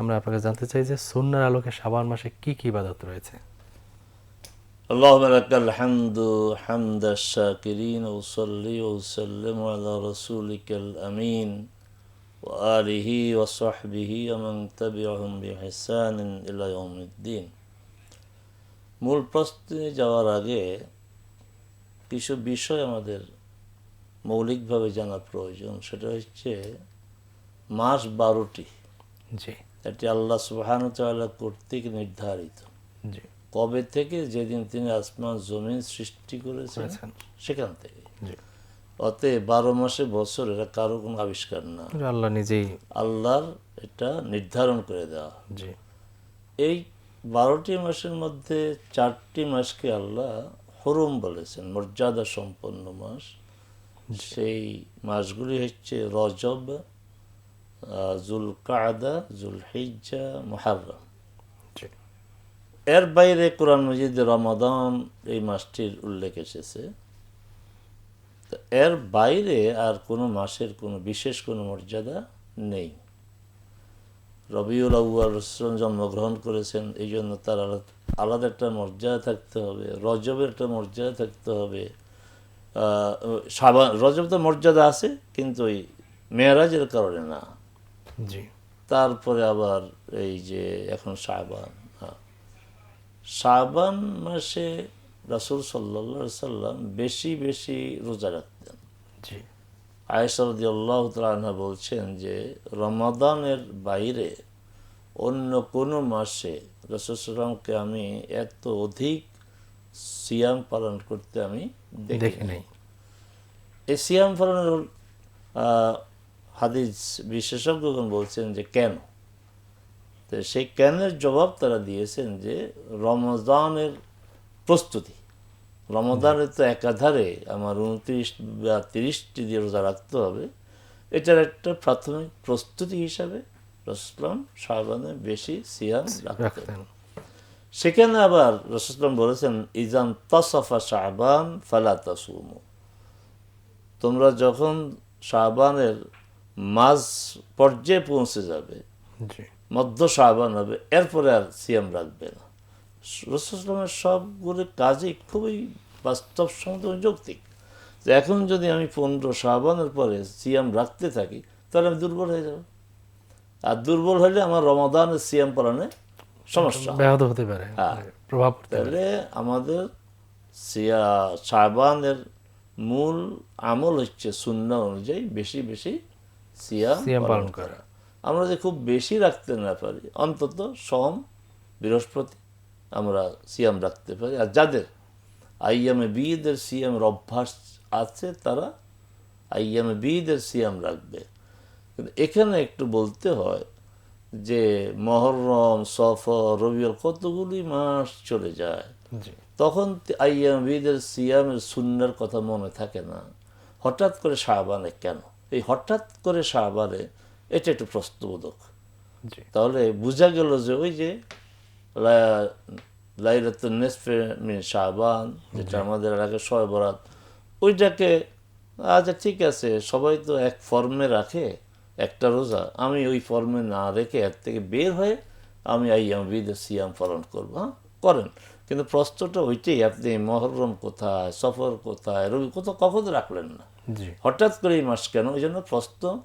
আমরা আপনাকে জানতে চাই যে সুন্নার আলোকে শাবান মাসে কি কি ইবাদত রয়েছে اللهم لك الحمد حمد الشاكرين وصلي وسلم على رسولك الأمين وآله وصحبه ومن تبعهم بإحسان إلى يوم الدين মূল প্রশ্নে যাওয়ার আগে কিছু বিষয় আমাদের মৌলিকভাবে জানা প্রয়োজন সেটা হচ্ছে মাস বারোটি জি এটি আল্লাহ সুবাহান তাল্লাহ কর্তৃক নির্ধারিত। কবে থেকে যেদিন তিনি আসমান জমিন সৃষ্টি করেছেন। সেখান থেকে। অতএব বারো মাসে বছর এটা কারও কোনো আবিষ্কার না। আল্লাহ নিজেই আল্লাহর এটা নির্ধারণ করে দেওয়া। এই বারোটি মাসের মধ্যে চারটি মাসকে আল্লাহ হরুম বলেছেন মর্যাদা সম্পন্ন মাস। সেই মাসগুলি হচ্ছে রজব জুল কাদা জুল হিজ্জা মহারম এর বাইরে কোরআন মজিদে রমাদান এই মাসটির উল্লেখ এসেছে। এর বাইরে আর কোনো মাসের কোনো বিশেষ কোনো মর্যাদা নেই। রবিউল আউ্য়াল রসুল জন্মগ্রহণ করেছেন এই জন্য তার আলাদা আলাদা একটা মর্যাদা থাকতে হবে রজবের একটা মর্যাদা থাকতে হবে। সাবান রজব তো মর্যাদা আছে কিন্তু ওই মেয়েরাজের কারণে না। জি। তারপরে আবার এই যে এখন শাবান হ্যাঁ। শাবান মাসে রাসুল সাল্লা সাল্লাম বেশি বেশি রোজা রাখতেন। জি। আয়সরদি আল্লাহ তালা বলছেন যে রমাদানের বাইরে অন্য কোনো মাসে রসুল সাল্লামকে আমি এত অধিক সিয়াম পালন করতে আমি দেখি নেই। এই সিয়াম পালনের আহ, হাদিস বিশেষজ্ঞগণ বলছেন যে কেন? তো সেই কেনের জবাব তারা দিয়েছেন যে রমজানের প্রস্তুতি। রমজানের তো একাধারে আমার উনত্রিশ বা তিরিশটি দিয়ে রোজা রাখতে হবে। এটার একটা প্রাথমিক প্রস্তুতি হিসাবে রসলাম শাহবানে বেশি সিয়াম রাখতেন। রাখতেন। সেখানে আবার রসলাম বলেছেন ইজান তাসফা শাহবান ফালা তাসুমু। তোমরা যখন শাহবানের মাঝ পর্যায়ে পৌঁছে যাবে। মধ্য শাহবান হবে। এরপরে আর সিয়াম রাখবে না। রসুলামের সবগুলো কাজই খুবই বাস্তবসম্মত যৌক্তিক। যে এখন যদি আমি পনেরো শাহবানের পরে সিয়াম রাখতে থাকি তাহলে আমি দুর্বল হয়ে যাব। আর দুর্বল হলে আমার রমাদানের সিয়াম পালনে সমস্যা ব্যাহত হতে পারে। হ্যাঁ। প্রভাব তাহলে আমাদের সিয়া শাহবানের মূল আমল হচ্ছে শূন্য অনুযায়ী বেশি বেশি সিয়াম পালন পালন করা। আমরা যে খুব বেশি রাখতে না পারি অন্তত সোম বৃহস্পতি আমরা সিয়াম রাখতে পারি। আর যাদের আইয়ামে বিদের সিয়ামের অভ্যাস আছে তারা আইয়ামে বিদের সিয়াম রাখবে। কিন্তু এখানে একটু বলতে হয় যে মহরম সফর রবিউল কতগুলি মাস চলে যায়। তখন আইয়াম বিদের সিয়ামের সুন্নার কথা মনে থাকে না। হঠাৎ করে শাহবানে কেন? এই হঠাৎ করে শাহবানে এটা একটু প্রশ্নবোধক। তাহলে বোঝা গেল যে ওই যে লাইলাতুন নেসফে মিন শাহবান যেটা আমাদের এলাকায় শয় বরাত ওইটাকে আচ্ছা ঠিক আছে সবাই তো এক ফর্মে রাখে একটা রোজা আমি ওই ফর্মে না রেখে এর থেকে বের হয়ে আমি আইয়াম বিদে সিয়াম পালন করব হ্যাঁ? করেন। কিন্তু প্রশ্নটা ওইটাই আপনি মহরম কোথায় সফর কোথায় রবি কোথাও কখন রাখলেন না। হঠাৎ করে এই মাস কেন? ওই জন্য প্রশ্ন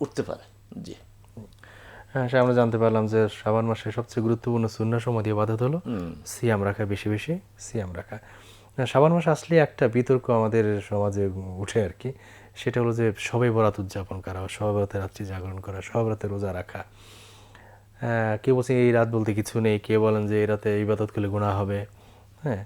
উঠতে পারে। জি। হ্যাঁ আমরা জানতে পারলাম যে শ্রাবণ মাসে সবচেয়ে গুরুত্বপূর্ণ সুন্না সমাধি বাধা হলো সিয়াম রাখা বেশি বেশি সিয়াম রাখা। আহ, শ্রাবণ মাস আসলে একটা বিতর্ক আমাদের সমাজে উঠে আর কি। সেটা হলো যে সবে বরাত উদযাপন করা সবে বরাতে রাত্রি জাগরণ করা সবে রাতে রোজা রাখা। আহ, কেউ বলছে এই রাত বলতে কিছু নেই কেউ বলেন যে এই রাতে ইবাদত করলে গুণা হবে। হ্যাঁ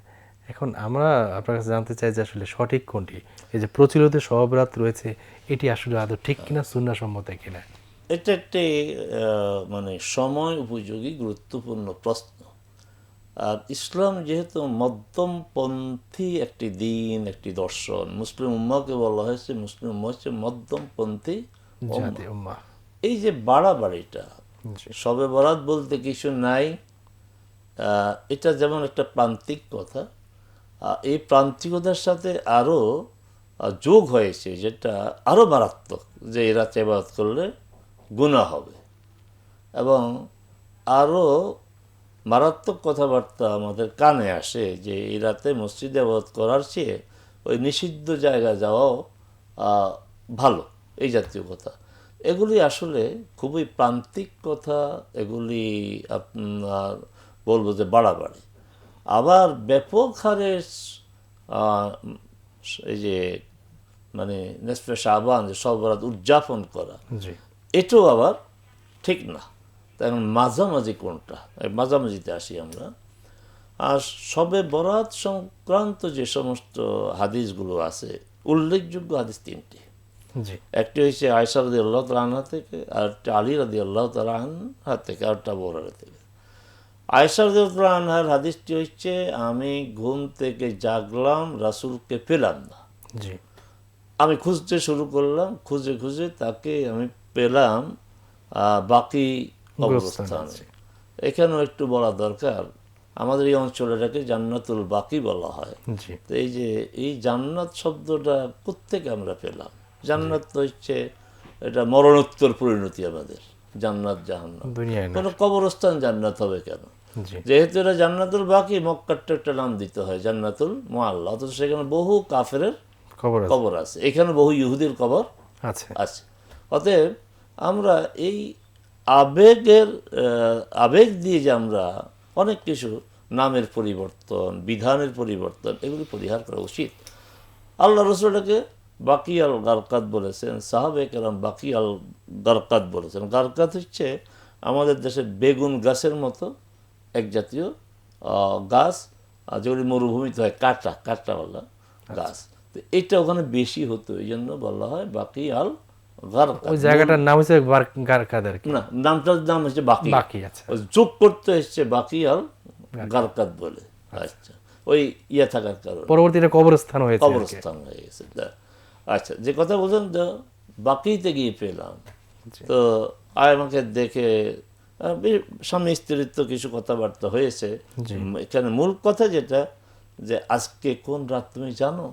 এখন আমরা আপনার কাছে জানতে চাই যে আসলে সঠিক কোনটি? এই যে প্রচলিত সব রাত রয়েছে এটি আসলে আদৌ ঠিক কিনা সুন্না সম্মত কিনা? এটা একটি মানে সময় উপযোগী গুরুত্বপূর্ণ প্রশ্ন। আর ইসলাম যেহেতু মধ্যমপন্থী একটি দিন একটি দর্শন মুসলিম উম্মাকে বলা হয়েছে মুসলিম উম্মা হচ্ছে মধ্যমপন্থী এই যে বাড়াবাড়িটা। সবে বরাত বলতে কিছু নাই আহ, এটা যেমন একটা প্রান্তিক কথা এই প্রান্তিকতার সাথে আরও যোগ হয়েছে যেটা আরও মারাত্মক যে এরা চেবাদ করলে গুণা হবে। এবং আরও মারাত্মক কথাবার্তা আমাদের কানে আসে যে এই রাতে মসজিদে আবাদ করার চেয়ে ওই নিষিদ্ধ জায়গা যাওয়াও ভালো, এই জাতীয় কথা। এগুলি আসলে খুবই প্রান্তিক কথা, এগুলি আপনার বলব যে বাড়াবাড়ি। আবার ব্যাপক হারে এই যে মানে নেসফে শাহবান যে সবরাত উদযাপন করা এটাও আবার ঠিক না। তাই এখন মাঝামাঝি কোনটা? মাঝামাঝিতে আসি আমরা। আর সবে বরাত সংক্রান্ত যে সমস্ত হাদিসগুলো আছে উল্লেখযোগ্য হাদিস তিনটি। একটি হচ্ছে আয়সা রাদি আল্লাহ তালাহা থেকে আর একটা আলী রাদি আল্লাহ তালাহার থেকে আর একটা বোরার থেকে। আয়সা রাদি আনহার হাদিসটি হচ্ছে আমি ঘুম থেকে জাগলাম রাসূলকে পেলাম না। জি। আমি খুঁজতে শুরু করলাম খুঁজে খুঁজে তাকে আমি পেলাম বাকি অবস্থানে। এখানেও একটু বলা দরকার আমাদের এই অঞ্চলটাকে জান্নাতুল বাকি বলা হয়। তো এই যে এই জান্নাত শব্দটা কোত্থেকে আমরা পেলাম? জান্নাত তো হচ্ছে এটা মরণোত্তর পরিণতি আমাদের জান্নাত দুনিয়ায় কোনো কবরস্থান জান্নাত হবে কেন? যেহেতু এটা জান্নাতুল বাকি মক্কারটা একটা নাম দিতে হয় জান্নাতুল মোয়াল্লা অথচ সেখানে বহু কাফের খবর কবর আছে। এখানে বহু ইহুদির কবর আছে। আছে। অতএব আমরা এই আবেগের আবেগ দিয়ে যে আমরা অনেক কিছু নামের পরিবর্তন বিধানের পরিবর্তন এগুলি পরিহার করা উচিত। আল্লাহ রসুলটাকে বাকি আল গারকাত বলেছেন সাহাবে কেরাম বাকি আল গারকাত বলেছেন। গারকাত হচ্ছে আমাদের দেশে বেগুন গাছের মতো এক জাতীয় গাছ আর যেগুলি মরুভূমিতে হয় কাটা কাটাওয়ালা গাছ। তো এটা ওখানে বেশি হতো এই জন্য বলা হয় বাকি আল ওই জায়গাটার নাম হচ্ছে গারকাদের না নামটার নাম হচ্ছে বাকি বাকি যোগ করতে এসছে বাকি আর গারকাত বলে। আচ্ছা। ওই ইয়ে থাকার কারণে। পরবর্তীতে কবরস্থান হয়েছে কবরস্থান হয়ে গেছে আচ্ছা যে কথা বলছেন যে বাকিতে গিয়ে পেলাম। তো আয় আমাকে দেখে স্বামী স্ত্রীর তো কিছু কথাবার্তা হয়েছে। এখানে মূল কথা যেটা যে আজকে কোন রাত তুমি জানো?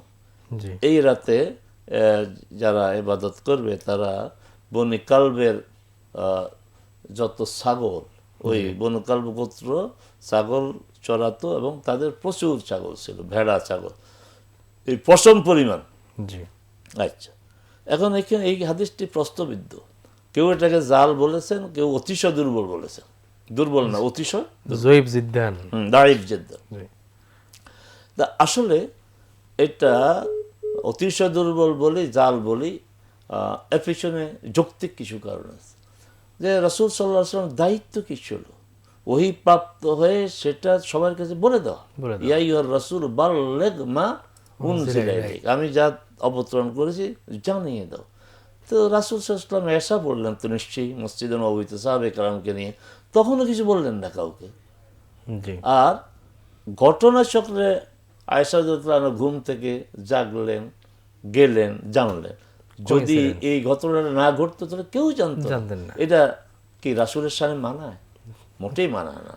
এই রাতে যারা এবাদত করবে তারা বনি কালবের আহ, যত ছাগল ওই বনু কালব গোত্র ছাগল চড়াতো এবং তাদের প্রচুর ছাগল ছিল ভেড়া ছাগল। এই পশম পরিমাণ। আচ্ছা। এখন এখানে এই হাদিসটি প্রশ্নবিদ্ধ। কেউ এটাকে জাল বলেছেন কেউ অতিশয় দুর্বল বলেছেন। দুর্বল না অতিশয় জয়ীব জিদ্দান। হুম, দাঁড়িয়ে তা আসলে এটা অতিশয় দুর্বল বলি জাল বলি এর পিছনে যৌক্তিক কিছু কারণ আছে। যে রসুল সাল্লাহ আসলাম দায়িত্ব কি ছিল? ওহি প্রাপ্ত হয়ে সেটা সবার কাছে বলে দেওয়া। বলে দেওয়া। ইয়া ইউর রসুল বাল্লেগ মা আমি যা অবতরণ করেছি জানিয়ে দাও। তো রাসুল সাল্লাম এসা বললেন তো নিশ্চয়ই মসজিদে নবীতে সাহাবে কালামকে নিয়ে তখনও কিছু বললেন না কাউকে? আর ঘটনা চক্রে আয়সাদুল্লাহ ঘুম থেকে জাগলেন গেলেন জানলেন। যদি এই ঘটনাটা না ঘটতো তাহলে কেউ জানতো জানতেন না। এটা কি রাসুলের সামনে মানায়? মোটেই মানায় না।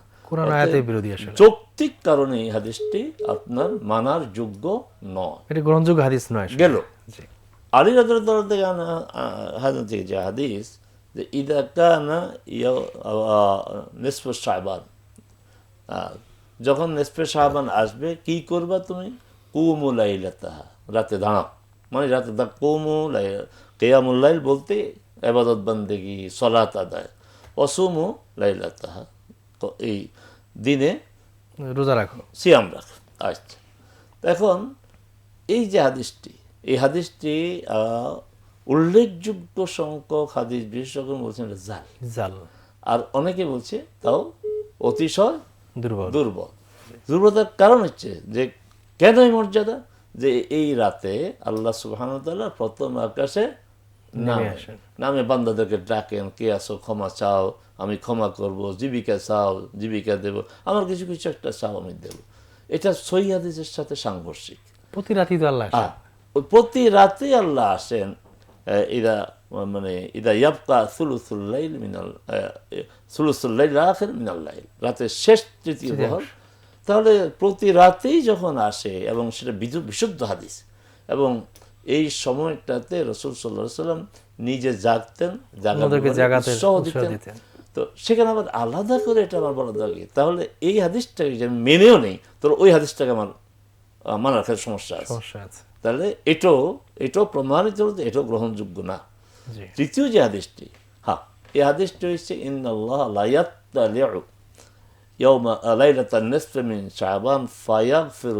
যৌক্তিক কারণে এই হাদিসটি আপনার মানার যোগ্য নয়। এটা গ্রহণযোগ্য হাদিস নয় গেল। আলী রাদুল্লাহ থেকে আনা থেকে যে হাদিস যে ইদা কানা ইয়া নিসফ সাহবান যখন নেসফে সাহাবান আসবে কি করবা তুমি? কুমু লাইলাতাহা রাতে দাঁড়াও। মানে রাতে দা কুমু লাই কেয়ামুল্লাইল বলতে এবাদত বান্দেগি সলাত আদায়। অসুমু লাইলাতাহা তো এই দিনে রোজা রাখো। সিয়াম রাখ। আচ্ছা। এখন এই যে হাদিসটি এই হাদিসটি উল্লেখযোগ্য সংখ্যক হাদিস বিশেষজ্ঞ বলছেন জাল। জাল। আর অনেকে বলছে তাও অতিশয় দুর্বল। দুর্বল। দুর্বলতার কারণ হচ্ছে যে কেন এই মর্যাদা? যে এই রাতে আল্লাহ সুবাহানুতাল্লাহ প্রথম আকাশে নামে নামে বান্দাদেরকে ডাকেন কে আসো ক্ষমা চাও আমি ক্ষমা করব জীবিকা চাও জীবিকা দেব আমার কিছু কিছু একটা চাও আমি দেব। এটা সহি হাদিসের সাথে সাংঘর্ষিক। প্রতি রাতেই তো আল্লাহ প্রতি রাতে আল্লাহ আসেন ইদা মানে ইদা ইয়াবকা সুলুসুল্লাইল মিনাল সুলুসুল্লাইল আখের মিনাল্লাইল রাতের শেষ তৃতীয় বহর। তাহলে প্রতি রাতেই যখন আসে এবং সেটা বিশুদ্ধ হাদিস এবং এই সময়টাতে রসুল সাল্লাহ সাল্লাম নিজে জাগতেন দিতেন। দিতেন। তো সেখানে আবার আলাদা করে এটা আমার বলা দরকার। তাহলে এই হাদিসটাকে যে আমি মেনেও নেই তাহলে ওই হাদিসটাকে আমার মানার সমস্যা আছে। সমস্যা আছে। তাহলে এটাও এটাও প্রমাণিত হলো যে এটাও গ্রহণযোগ্য না। তৃতীয় যে হাদিসটি হ্যাঁ এই হাদিসটি হচ্ছে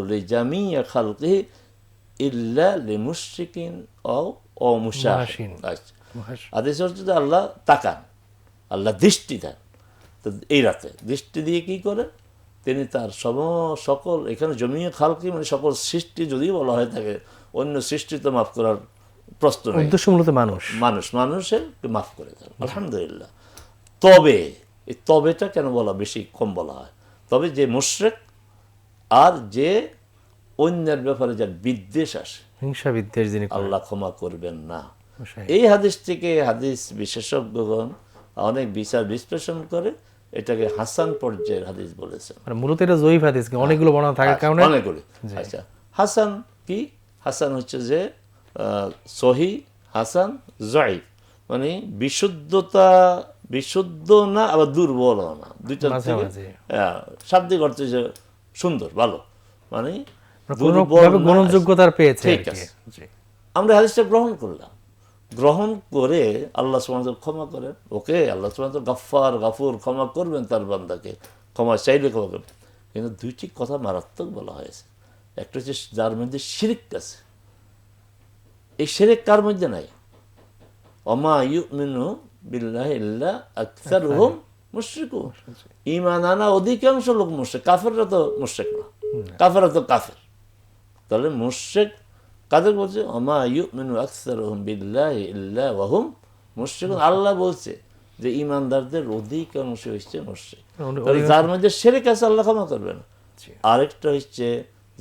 লিজামিই খালকিহি ইল্লা লিমুশরিকিন আও ও মুশাহিন মুশাহিন। আচ্ছা। মহাশ- আদেশ হচ্ছে যে আল্লাহ তাকান আল্লাহ দৃষ্টি দেন। তো এই রাতে দৃষ্টি দিয়ে কি করে তিনি তার সম সকল এখানে জমিয়ে খালকি মানে সকল সৃষ্টি যদিও বলা হয়ে থাকে অন্য সৃষ্টি তো মাফ করার প্রশ্ন উদ্দেশ্য মূলত মানুষ। মানুষ মানুষের মাফ করে দেন। আলহামদুলিল্লাহ। তবে এই তবেটা কেন বলা বেশি কম বলা হয়? তবে যে মুশরেক আর যে অন্যের ব্যাপারে যার বিদ্বেষ আসে হিংসা বিদ্বেষ যিনি আল্লাহ ক্ষমা করবেন না। এই হাদিস থেকে হাদিস বিশেষজ্ঞগণ অনেক বিচার বিশ্লেষণ করে এটাকে হাসান পর্যায়ের হাদিস বলেছেন মানে মূলত এটা জয়ীফ হাদিস অনেকগুলো বর্ণনা থাকার কারণে অনেকগুলি। আচ্ছা হাসান কি? হাসান হচ্ছে যে সহি হাসান জয়ীফ। মানে বিশুদ্ধতা বিশুদ্ধ না আবার দুর্বল না। মাঝামাঝি। আহ, শাব্দিক অর্থে যে সুন্দর ভালো। মানে দুর্বল গ্রহণযোগ্যতার পেয়েছে ঠিক আছে। আমরা হাদিসটা গ্রহণ করলাম। গ্রহণ করে আল্লাহ সুবহানাহু ক্ষমা করেন। ওকে আল্লাহ তাআলা গাফফার গাফুর ক্ষমা করবেন তার বান্দাকে। ক্ষমা চাইলে ক্ষমা করবেন। কিন্তু দুইটি কথা মারাত্মক বলা হয়েছে। একটা হচ্ছে যার মধ্যে শিরিক আছে। এই শিরিক কার মধ্যে নাই? অমা ইউমিনু বিল্লাহ ইল্লা আকসারুহুম মুশরিকুন। ঈমান আনা অধিকাংশ লোক মুশরিক। কাফেররা তো মুশরিক না। কাফেররা তো কাফের। তাহলে মুশরিক কাদের বলছে? অমা ইউমিনু আকসারুহুম বিল্লাহি ইল্লা ওয়াহুম মুশরিকুন। আল্লাহ বলছে যে ইমানদারদের অধিকাংশ হচ্ছে মুশরিক। যার মধ্যে শিরক আছে আল্লাহ ক্ষমা করবে না আরেকটা হচ্ছে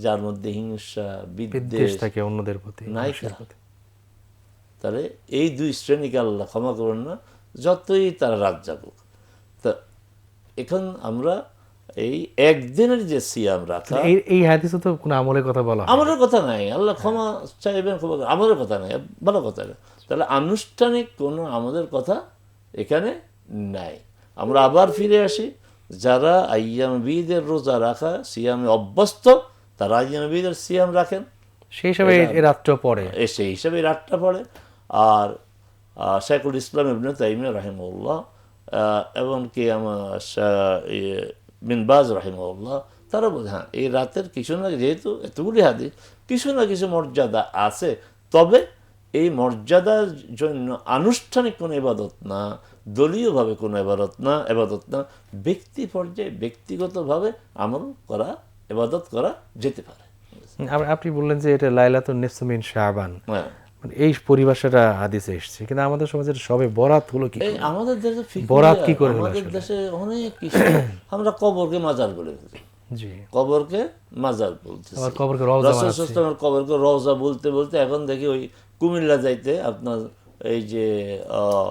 যার মধ্যে হিংসা বিদ্বেষ থাকে অন্যদের প্রতি। প্রতি। তাহলে এই দুই শ্রেণীকে আল্লাহ ক্ষমা করবেন না যতই তারা রাত জাগুক তা এখন আমরা এই একদিনের যে সিয়াম রাখা এই হাদিসে তো কোনো আমলের কথা বলা। আমাদের কথা নাই। আল্লাহ ক্ষমা চাইবেন ক্ষমা। আমাদের কথা নাই ভালো কথা। না তাহলে আনুষ্ঠানিক কোনো আমাদের কথা এখানে নাই। আমরা আবার ফিরে আসি যারা আইয়াম বিদের রোজা রাখা সিয়ামে অভ্যস্ত তারা আইয়াম বিদের সিয়াম রাখেন। সেই হিসাবে রাত্র পরে এ সেই হিসাবে রাতটা পড়ে। আর শেখুল ইসলাম ইবনে তাইমিয়া রাহিমউল্লাহ এবং কি আমার বিনবাজ রাহিমউল্লাহ তারা বলে হ্যাঁ এই রাতের কিছু না যেহেতু এতগুলি হাদিস কিছু না কিছু মর্যাদা আছে তবে এই মর্যাদার জন্য আনুষ্ঠানিক কোনো ইবাদত না দলীয়ভাবে কোনো এবাদত না এবাদত না ব্যক্তি পর্যায়ে ব্যক্তিগতভাবে আমল করা এবাদত করা যেতে পারে। আপ- আপনি বললেন যে এটা লাইলাতুন নিসমিন শাবান। হ্যাঁ। মানে এই পরিভাষাটা হাদিসে এসেছে কিন্তু আমাদের সমাজের সবে বরাত হলো কি আমাদের দেশে বরাত কি করে আমাদের দেশে অনেক কিছু। আমরা কবরকে মাজার বলে জি। কবরকে মাজার বলতেছি। আবার কবরকে রওজা রাসূল কবরকে রওজা বলতে বলতে এখন দেখি ওই কুমিল্লা যাইতে আপনার এই যে আহ,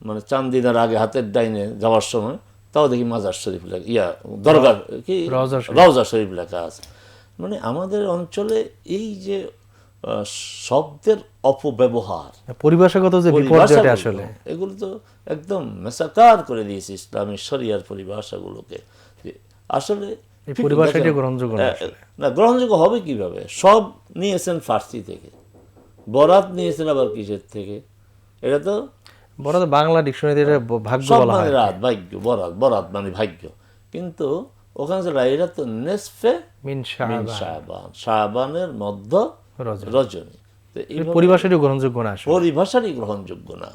মানে চান্দিনার আগে হাতের ডাইনে যাওয়ার সময় তাও দেখি মাজার শরীফ লেখা ইয়া দরগা কি? রওজা শরীফ। লেখা আছে। মানে আমাদের অঞ্চলে এই যে শব্দের অপব্যবহার। পরিভাষাগত যে বিপর্যয়টা আসলে। এগুলো তো একদম মেসাকার করে দিয়েছে ইসলামী শরিয়ার পরিভাষাগুলোকে। আসলে পরিভাষাটি গ্রহণযোগ্য না গ্রহণযোগ্য হবে কীভাবে? সব নিয়েছেন ফার্সি থেকে। বরাত নিয়েছেন আবার কিসের থেকে? এটা তো বরাত বাংলা ডিকশনারিতে এটা ভাগ্য বলা মানে হয় রাত ভাগ্য বরাত বরাত মানে ভাগ্য। কিন্তু ওখানে যে এরা তো নেসফে মিন মিন শাবান শাবানের মধ্য রজনী। রজনী। তো এই পরিভাষাটি গ্রহণযোগ্য না পরিভাষারই গ্রহণযোগ্য না।